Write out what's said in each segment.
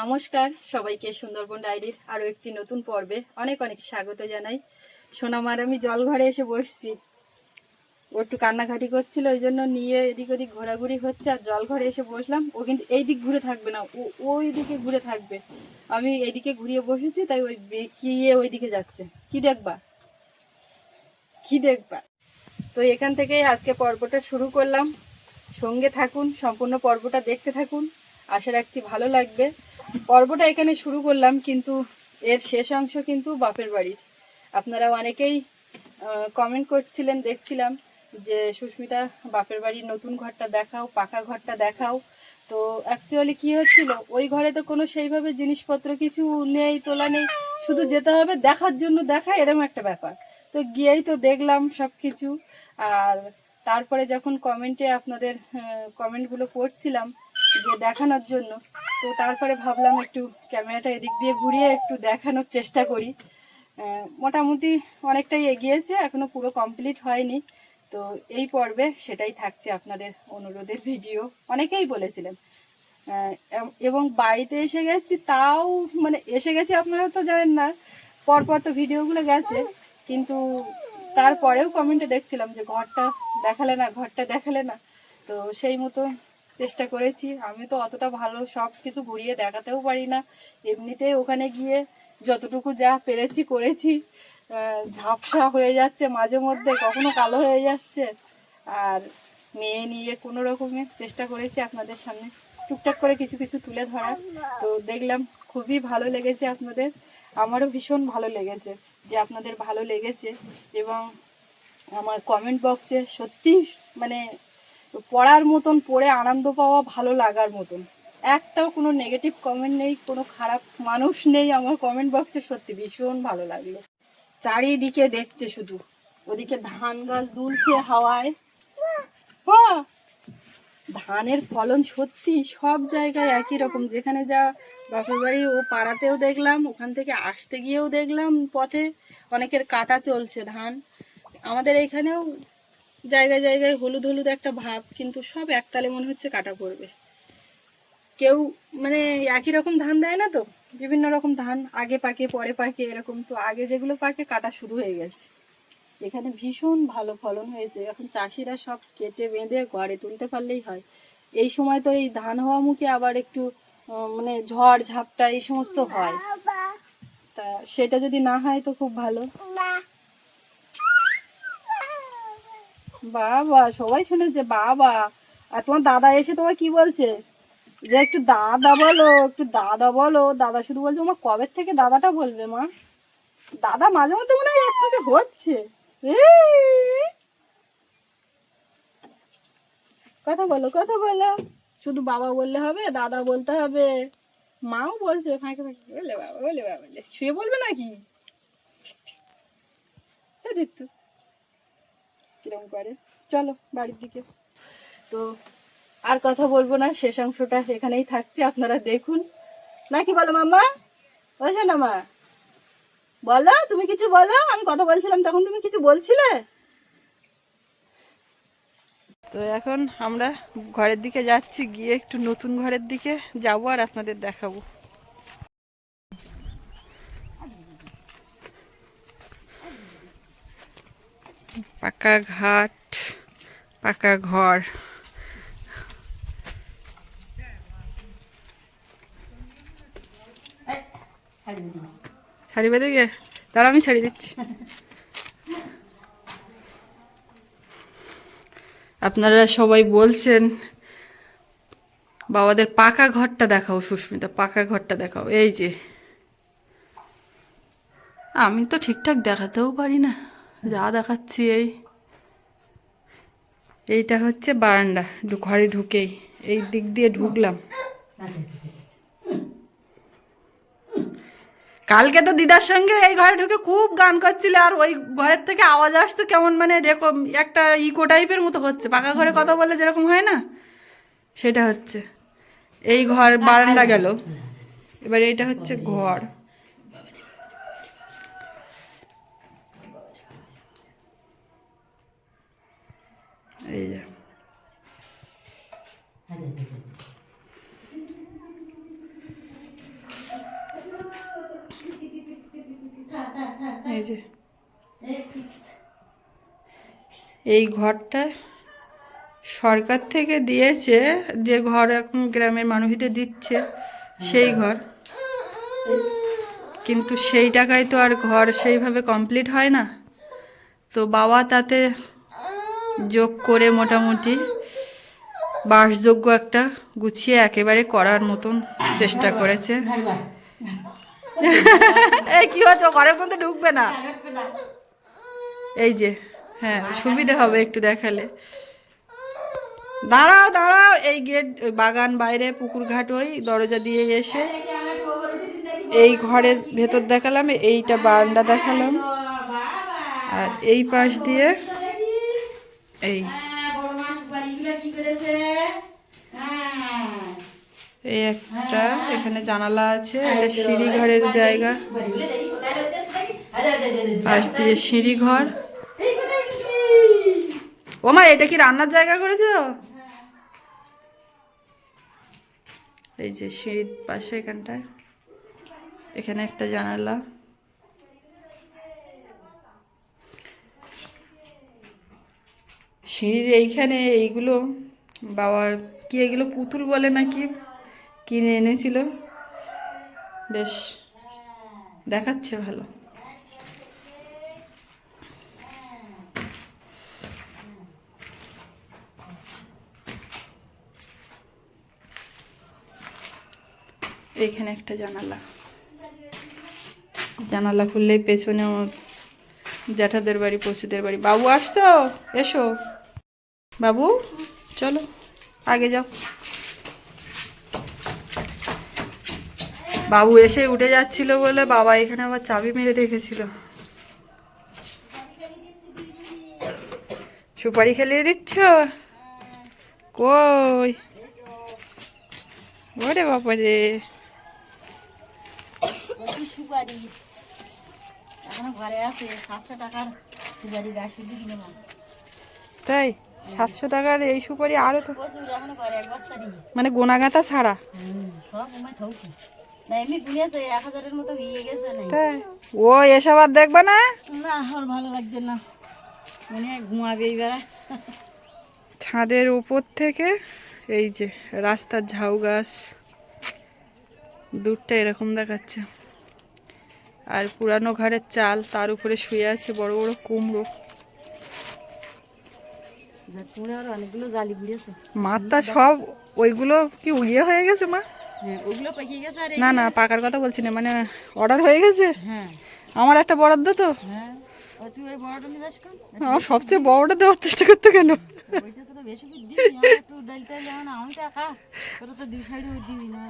নমস্কার, সবাইকে সুন্দরবন ডায়েরির আরও একটি নতুন পর্বে অনেক অনেক স্বাগত জানাই। সোনামার, আমি জল ঘরে এসে বসছি। ও একটু কান্নাকাটি করছিল, ওই জন্য নিয়ে এদিক ওদিক ঘোরাঘুরি হচ্ছে আর জল ঘরে এসে বসলাম। ও কিন্তু এই দিক ঘুরে থাকবে না, ও ওই দিকে ঘুরে থাকবে। আমি এইদিকে ঘুরিয়ে বসেছি, তাই ওই বেঁকিয়ে ওই দিকে যাচ্ছে। কি দেখবা? কি দেখবা? তো এখান থেকেই আজকে পর্বটা শুরু করলাম। সঙ্গে থাকুন, সম্পূর্ণ পর্বটা দেখতে থাকুন। আশা রাখছি ভালো লাগবে। পর্বটা এখানে শুরু করলাম, কিন্তু এর শেষ অংশ কিন্তু বাপের বাড়ির। আপনারা অনেকেই কমেন্ট করছিলেন, দেখছিলাম যে সুস্মিতা বাপের বাড়ির নতুন ঘরটা দেখাও, পাকা ঘরটা দেখাও। তো অ্যাকচুয়ালি কি হচ্ছিল, ওই ঘরে তো কোনো সেইভাবে জিনিসপত্র কিছু নেই, তোলা নেই, শুধু যেতে হবে, দেখার জন্য দেখা, এরকম একটা ব্যাপার। তো গিয়েই তো দেখলাম সব কিছু আর তারপরে যখন কমেন্টে আপনাদের কমেন্টগুলো পড়ছিলাম যে দেখানোর জন্য। তো তারপরে ভাবলাম একটু ক্যামেরাটা এদিক দিয়ে ঘুরিয়ে একটু দেখানোর চেষ্টা করি। মোটামুটি অনেকটাই এগিয়েছে, এখনও পুরো কমপ্লিট হয়নি। তো এই পর্বে সেটাই থাকছে আপনাদের অনুরোধের ভিডিও অনেকেই বলেছিলেন। এবং বাড়িতে এসে গেছি তাও মানে এসে গেছি আপনারা তো জানেন না, পরপর তো ভিডিওগুলো গেছে। কিন্তু তারপরেও কমেন্টে দেখছিলাম যে ঘরটা দেখালে না, ঘরটা দেখালে না। তো সেই মতো চেষ্টা করেছি। আমি তো অতটা ভালো সব কিছু ঘুরিয়ে দেখাতেও পারি না। এমনিতেই ওখানে গিয়ে যতটুকু যা পেরেছি করেছি ঝাপসা হয়ে যাচ্ছে মাঝে মধ্যে, কখনো কালো হয়ে যাচ্ছে। আর মেয়ে নিয়ে কোনো রকমের চেষ্টা করেছি আপনাদের সামনে টুকটাক করে কিছু কিছু তুলে ধরা তো দেখলাম খুবই ভালো লেগেছে আপনাদের। আমারও ভীষণ ভালো লেগেছে যে আপনাদের ভালো লেগেছে এবং আমার কমেন্ট বক্সে সত্যি মানে পড়ার মতন, পড়ে আনন্দ পাওয়া ভালো লাগার মতন। একটাও কোনো নেগেটিভ কমেন্ট নেই, কোনো খারাপ মানুষ নেই আমার কমেন্ট বক্সে সত্যি ভীষণ ভালো লাগল। চারিদিকে দেখছে শুধু। ওদিকে ধান গাছ দুলছে হাওয়ায়! ধানের ফলন সত্যি সব জায়গায় একই রকম। যেখানে যা বাপের বাড়ি, ও পাড়াতেও দেখলাম, ওখান থেকে আসতে গিয়েও দেখলাম পথে। অনেকের কাটা চলছে ধান। আমাদের এখানেও জায়গায় জায়গায় হলুদ হলুদ একটা ভাব, কিন্তু সব একতালে মনে হচ্ছে কাটা পড়বে। কেউ মানে একই রকম ধান দেয় না তো? বিভিন্ন রকম ধান, আগে পাকে, পরে পাকে, এরকম তো আগে যেগুলো পাকে, কাটা শুরু হয়ে গেছে। এখানে ভীষণ ভালো ফলন হয়েছে। এখন চাষিরা সব কেটে বেঁধে ঘরে তুলতে পারলেই হয়। এই সময় তো এই ধান হওয়া মুখে আবার একটু মানে ঝড় ঝাপটা এই সমস্ত হয়। তা সেটা যদি না হয় তো খুব ভালো। বাবা, সবাই শুনেছে বাবা। আর তোমার দাদা এসে তোমার কি বলছে? যে একটু দাদা বলো, একটু দাদা বলো। দাদা শুধু বলছে আমার কবে থেকে দাদাটা বলবে মা? দাদা মাঝে মধ্যে মনে হয় একটু হচ্ছে। কথা বলো কথা বলো। শুধু বাবা বললে হবে, দাদা বলতে হবে। মাও বলছে, ফাঁকে ফাঁকে বলে বাবা বলে বাবা শুয়ে বলবে নাকি? এই দেখ তো কিরম করে। চলো বাড়ির দিকে। তো আর কথা বলব না শেষ অংশটা এখানেই থাকছে আপনারা দেখুন। নাকি বলো মাম্মা? বলছো না মা। বলো তুমি কিছু বলো? আমি কথা বলছিলাম তখন তুমি কিছু বলছিলে? তো এখন আমরা ঘরের দিকে যাচ্ছি গিয়ে একটু নতুন ঘরের দিকে যাব আর আপনাদের দেখাবো। পাকা ঘাট, পাকা ঘর। শাড়ি বেঁধে গিয়ে? দাঁড়া আমি ছাড়ি দিচ্ছি। আপনারা সবাই বলছেন, বাবাদের পাকা ঘরটা দেখাও, সুস্মিতা, পাকা ঘরটা দেখাও। এই যে। আমি তো ঠিকঠাক দেখাতেও পারি না। যা দেখাচ্ছি এই। এইটা হচ্ছে বারান্দা ঘরে ঢুকেই। এই দিক দিয়ে ঢুকলাম। কালকে তো দিদার সঙ্গে এই ঘরে ঢুকে খুব গান করছিলে, আর ওই ঘরের থেকে আওয়াজ আসতো কেমন মানে এরকম একটা ইকো টাইপের মতো হচ্ছে। পাকা ঘরে কথা বলে যেরকম হয় না? সেটা হচ্ছে। এই ঘর বারান্দা গেল। এবার এইটা হচ্ছে ঘর। এই যে। এই যে। এই ঘরটা সরকার থেকে দিয়েছে, যে ঘর এখন গ্রামের মানুষদের দিচ্ছে, সেই ঘর। কিন্তু সেই টাকায় তো আর ঘর সেইভাবে কমপ্লিট হয় না। তো বাবা তাতে যোগ করে মোটামুটি বাসযোগ্য একটা গুছিয়ে একেবারে করার মতন চেষ্টা করেছে। এই কি হচ্ছে? ঘরের মধ্যে ঢুকবে না? এই যে হ্যাঁ সুবিধে হবে একটু দেখালে। দাঁড়াও দাঁড়াও এই গেট বাগান বাইরে পুকুর ঘাট ওই দরজা দিয়ে এসে এই ঘরের ভেতর দেখালাম এইটা বারান্দা দেখালাম। আর এই পাশ দিয়ে এই। এই একটা এখানে জানালা আছে এটা সিঁড়ি ঘরের জায়গা। পাশ দিয়ে সিঁড়ি ঘর। ও মা এটা কি রান্নার জায়গা করেছ? এই যে সিঁড়ির পাশে এখানটায়। এখানে একটা জানালা। সিঁড়ির এইখানে এইগুলো, বাবা কি এগুলো পুতুল বলে নাকি? কিনে এনেছিল। বেশ, দেখাচ্ছে ভালো। এখানে একটা জানালা। জানালা খুললেই পেছনে ওর জ্যাঠাদের বাড়ি, পশুদের বাড়ি। বাবু, আসছো? এসো। বাবু চলো আগে যাও। বাবু এসে উঠে যাচ্ছিল বলে বাবা এখানে আবার চাবি মেরে রেখেছিল। সুপারি খেলিয়ে দিচ্ছ? কই? ওরে বাবা রে সুপারি। এখনও ঘরে আছে সাতশো টাকার সুপারি গাছ কিনে তাই? সাতশো টাকার এই সুপারি আরও তো মানে গোনাগাতা ছাড়া। ও এসব আর দেখবে না? আমার ভালো লাগছে না। মনে হয় ঘুমাবে এইবার। ছাদের উপর থেকে এই যে রাস্তার ঝাউ গাছ দূরটা এরকম দেখাচ্ছে। আর পুরানো ঘরের চাল তার উপরে শুয়ে আছে বড় বড় কুমড়ো। মাথা সব ওইগুলো কি ইয়ে হয়ে গেছে মা? না না পাকার কথা বলছি না মানে অর্ডার হয়ে গেছে? হ্যাঁ। আমার একটা বরাদ্দ তো। হ্যাঁ। সবচেয়ে বড়টা দেওয়ার চেষ্টা করতে কেন? বেশি আমার একটু যেমন আমি তোরা তো দুই সাইডে দিবি না।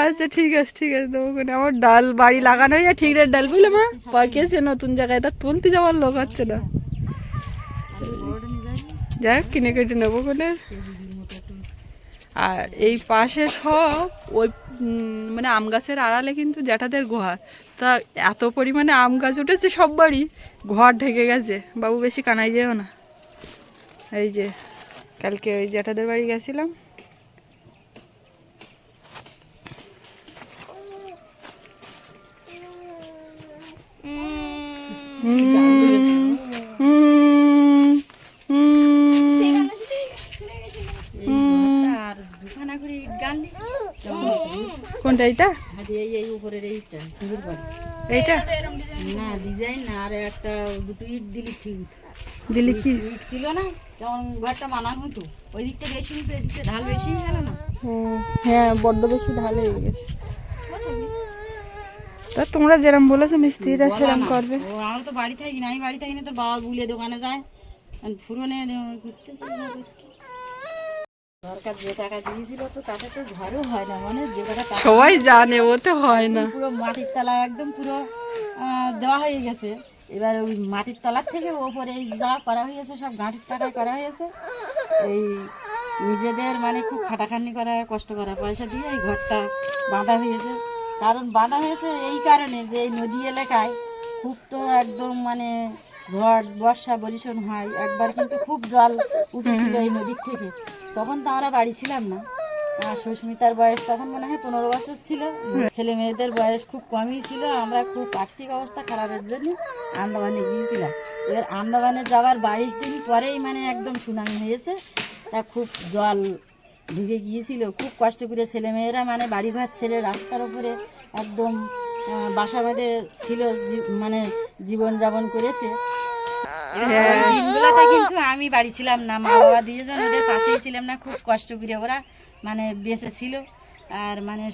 আচ্ছা ঠিক আছে ঠিক আছে, দেবো আমার ডাল বাড়ি লাগানো হয়ে ঠিক রেট ডাল, বুঝলে মা? পাকিয়েছে নতুন জায়গায় তা তুলতে যাওয়ার লোক হচ্ছে না। যাই হোক, কিনে কেটে নেব কোনে। আর এই পাশে সব ওই মানে আম গাছের আড়ালে কিন্তু জ্যাঠাদের ঘর তা এত পরিমাণে আম গাছ উঠেছে সব বাড়ি, ঘর ঢেকে গেছে। বাবু বেশি কানাই যেও না। এই যে, কালকে ওই জ্যাঠাদের বাড়ি গেছিলাম। কোনটা এইটা? এই এই উপরের এইটা? সুন্দর এইটা না ডিজাইন না আর একটা দুটো ইট দিলি ঠিক। দিলি কি? ইট ছিল না যেমন ঘরটা মানান হতো ওই দিকটা বেশি এদিকটা ঢাল বেশি গেল না হ্যাঁ বড্ড বেশি ঢালে হয়ে গেছে। তা তোমরা যেরম বলেছ মিস্ত্রিরা সেরম করবে। ও আমরা তো বাড়ি থাকি না আমি বাড়ি থাকি না তোর বাবা বুলিয়ে দোকানে যায়। ফুরনে করতে। সরকার যে টাকা দিয়েছিল তো তাতে তো ঘরও হয় না মানে যে টাকা সবাই জানে ওতে হয় না। পুরো মাটির তলা একদম পুরো দেওয়া হয়ে গেছে। এবার ওই মাটির তলার থেকে ওপরে এই যা করা হয়েছে সব গাঁটির টাকায় করা হয়েছে। এই নিজেদের মানে খুব খাটাখাটনি করা কষ্ট করা পয়সা দিয়ে এই ঘরটা বাঁধা হয়েছে। কারণ বাঁধা হয়েছে এই কারণে যে এই নদী এলাকায় খুব তো একদম মানে ঝড়, বর্ষা বরিশন হয়। একবার কিন্তু খুব জল উঠেছিল এই নদীর থেকে। তখন তো আমরা বাড়ি ছিলাম না। আর সুস্মিতার বয়স তখন মনে হয় পনেরো বছর ছিল। ছেলে মেয়েদের বয়স খুব কমই ছিল। আমরা খুব আর্থিক অবস্থা খারাপের জন্য আন্দামানে গিয়েছিলাম। এবার আন্দামানে যাওয়ার বাইশ দিন পরেই মানে একদম সুনামি হয়েছে। তা খুব জল ঢুকে গিয়েছিল। খুব কষ্ট করে ছেলেমেয়েরা মানে বাড়ি ঘর ছেলে রাস্তার উপরে একদম বাসা বাঁধে ছিল মানে জীবন যাপন করেছে দিনগুলোতে কিন্তু আমি বাড়ি ছিলাম না মা বাবা দুজন ওদের পাশেই ছিলাম না খুব কষ্ট করে ওরা মানে বেঁচে ছিল। আর মানে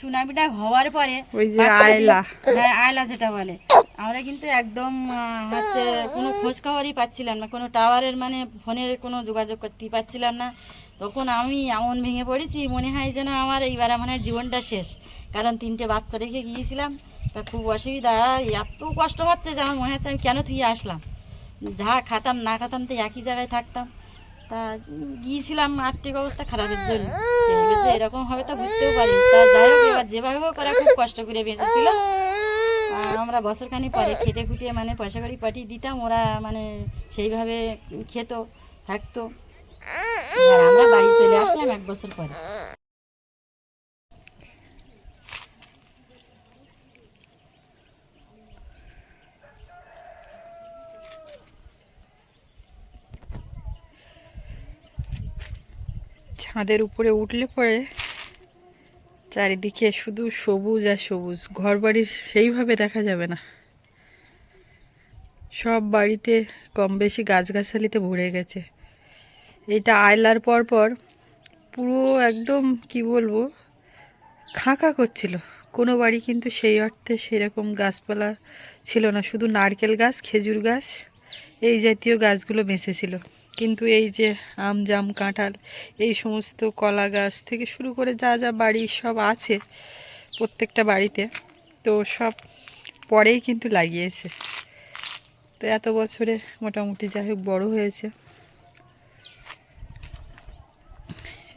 সুনামিটা হওয়ার পরে ওই যে আয়লা। হ্যাঁ আয়লা যেটা বলে। আমরা কিন্তু একদম হচ্ছে কোনো খোঁজ খবরই পাচ্ছিলাম না কোনো টাওয়ারের মানে ফোনের কোনো যোগাযোগ করতেই পাচ্ছিলাম না। তখন আমি এমন ভেঙে পড়েছি মনে হয় যেন আমার এইবার মনে হয় জীবনটা শেষ। কারণ তিনটে বাচ্চা রেখে গিয়েছিলাম তা খুব অসুবিধা। এত কষ্ট হচ্ছে যে আমার মনে হচ্ছে আমি কেন তুই আসলাম? যা খাতাম না খাতাম তো একই জায়গায় থাকতাম। তা গিয়েছিলাম আর্থিক অবস্থা খারাপের জন্য। এরকম হবে তো বুঝতেও পারি তা যাই হোক, এবার যেভাবে হোক ওরা খুব কষ্ট করে বেঁচেছিল। আমরা বছরখানি পরে খেটে খুটিয়ে মানে পয়সা করি পাঠিয়ে দিতাম, ওরা মানে সেইভাবে খেত, থাকতো। আমরা বাড়ি চলে আসলাম এক বছর পরে। ছাদের উপরে উঠলে পরে চারিদিকে শুধু সবুজ আর সবুজ। ঘর বাড়ির সেইভাবে দেখা যাবে না। সব বাড়িতে কম বেশি গাছগাছালিতে ভরে গেছে। এটা আয়লার পর পর পুরো একদম, কি বলব, খাঁকা করছিল। কোনো বাড়ি কিন্তু সেই অর্থে সেরকম গাছপালা ছিল না। শুধু নারকেল গাছ, খেজুর গাছ, এই জাতীয় গাছগুলো বেঁচেছিল। কিন্তু এই যে আম, জাম, কাঁঠাল, এই সমস্ত কলা গাছ থেকে শুরু করে যা যা বাড়ি সব আছে প্রত্যেকটা বাড়িতে, তো সব পরেই কিন্তু লাগিয়েছে। তো এত বছরে মোটামুটি যাই হোক বড়ো হয়েছে।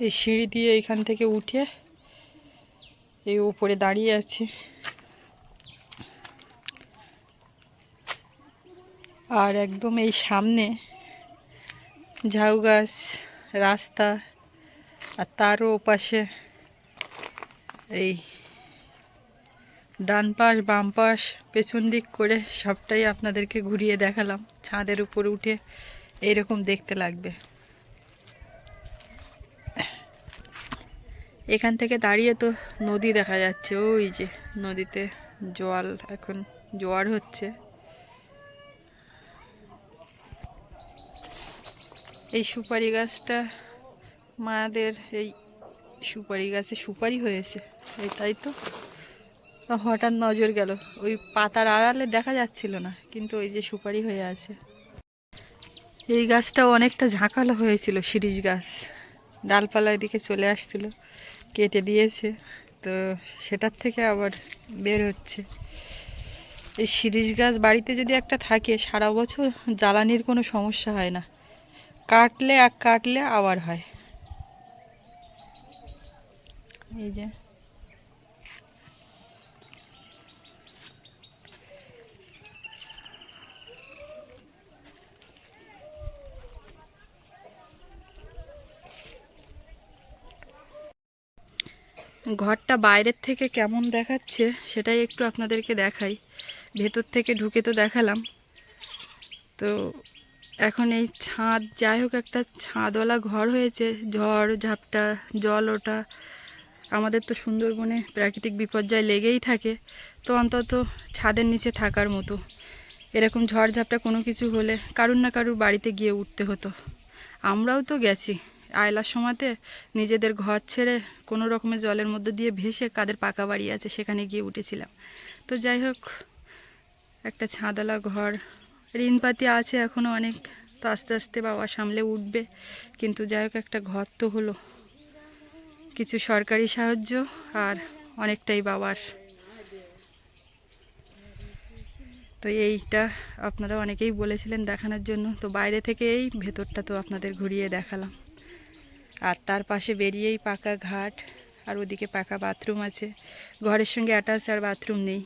এই সিঁড়ি দিয়ে এখান থেকে উঠে এই উপরে দাঁড়িয়ে আছি। আর একদম এই সামনে ঝাউ গাছ, রাস্তা আর তারও ওপাশে এই ডান পাশ, বাম পাশ, পেছন দিক করে সবটাই আপনাদেরকে ঘুরিয়ে দেখালাম। ছাদের উপর উঠে এইরকম দেখতে লাগবে। এখান থেকে দাঁড়িয়ে তো নদী দেখা যাচ্ছে। ওই যে নদীতে জল এখন জোয়ার হচ্ছে। এই সুপারি গাছটা মাদের এই সুপারি গাছে সুপারি হয়েছে এটাই তো। তো হঠাৎ নজর গেল, ওই পাতার আড়ালে দেখা যাচ্ছিল না, কিন্তু ওই যে সুপারি হয়ে আছে। এই গাছটাও অনেকটা ঝাঁকালো হয়েছিল, শিরিষ গাছ। ডালপালা এদিকে চলে আসছিল, কেটে দিয়েছে, তো সেটার থেকে আবার বের হচ্ছে। এই শিরিষ গাছ বাড়িতে যদি একটা থাকে, সারা বছর জ্বালানির কোনো সমস্যা হয় না। কাটলে এক কাটলে আবার হয়। এই যে। ঘরটা বাইরের থেকে কেমন দেখাচ্ছে সেটাই একটু আপনাদেরকে দেখাই। ভেতর থেকে ঢুকে তো দেখালাম। তো এখন এই ছাদ, যাই হোক একটা ছাদওয়ালা ঘর হয়েছে। ঝড়, ঝাপটা, জল ওটা আমাদের তো সুন্দরবনে প্রাকৃতিক বিপর্যয় লেগেই থাকে। তো অন্তত ছাদের নিচে থাকার মতো। এরকম ঝড়, ঝাপটা কোনো কিছু হলে কারুর না কারুর বাড়িতে গিয়ে উঠতে হতো। আমরাও তো গেছি। আয়লার সময়তে নিজেদের ঘর ছেড়ে কোনো রকমের জলের মধ্যে দিয়ে ভেসে কাদের পাকা বাড়ি আছে সেখানে গিয়ে উঠেছিলাম। তো যাই হোক, একটা ছাদালা ঘর ঋণপাতি আছে এখনও অনেক। তো আস্তে আস্তে বাবা সামলে উঠবে। কিন্তু যাই হোক, একটা ঘর তো হলো। কিছু সরকারি সাহায্য আর অনেকটাই বাবার। তো এইটা আপনারা অনেকেই বলেছিলেন দেখানোর জন্য। তো বাইরে থেকে এই ভেতরটা তো আপনাদের ঘুরিয়ে দেখালাম। আর তার পাশে বেরিয়েই পাকা ঘাট, আর ওদিকে পাকা বাথরুম আছে। ঘরের সঙ্গে অ্যাটাচ আর বাথরুম নেই।